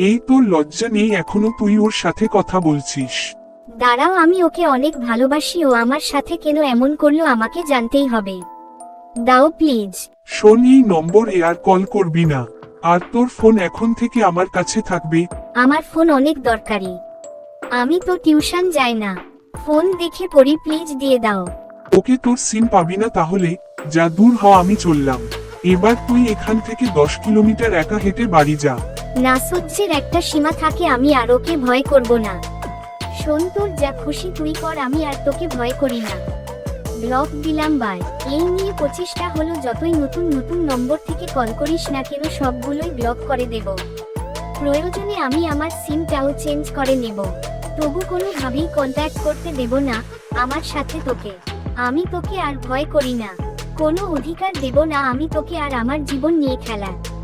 এই তোর লজ্জা নেই এখনও তুই ওর সাথে কথা বলছিস। দাঁড়াও আমি ওকে অনেক ভালোবাসি ও আমার সাথে কেন এমন করল আমাকে জানতেই হবে। দাও প্লিজ। শোন এই নম্বর আর কল করবি না। আর তোর ফোন এখন থেকে আমার কাছে থাকবে। আমার ফোন অনেক দরকারি। আমি তো টিউশন যাই না। ফোন দেখে পড়ি প্লিজ দিয়ে দাও। ওকে তোর সিম পাবি না তাহলে? যা দূর হ আমি চললাম। এবার তুই এখান থেকে দশ কিলোমিটার একা হেঁটে বাড়ি যা। না একটা সীমা থাকে, আমি আর ওকে ভয় করব না। শোন তোর যা খুশি তুই কর, আমি আর তোকে ভয় করি না। ব্লক দিলাম বাই। এই নিয়ে পঁচিশটা হলো, যতই নতুন নতুন নম্বর থেকে কল করিস না কেন, সবগুলোই ব্লক করে দেব। প্রয়োজনে আমি আমার সিমটাও চেঞ্জ করে নেব। তবু কোনোভাবেই কন্ট্যাক্ট করতে দেব না, আমার সাথে তোকে। আমি তোকে আর ভয় করি না। কোনো অধিকার দেব না, আমি তোকে আর আমার জীবন নিয়ে খেলা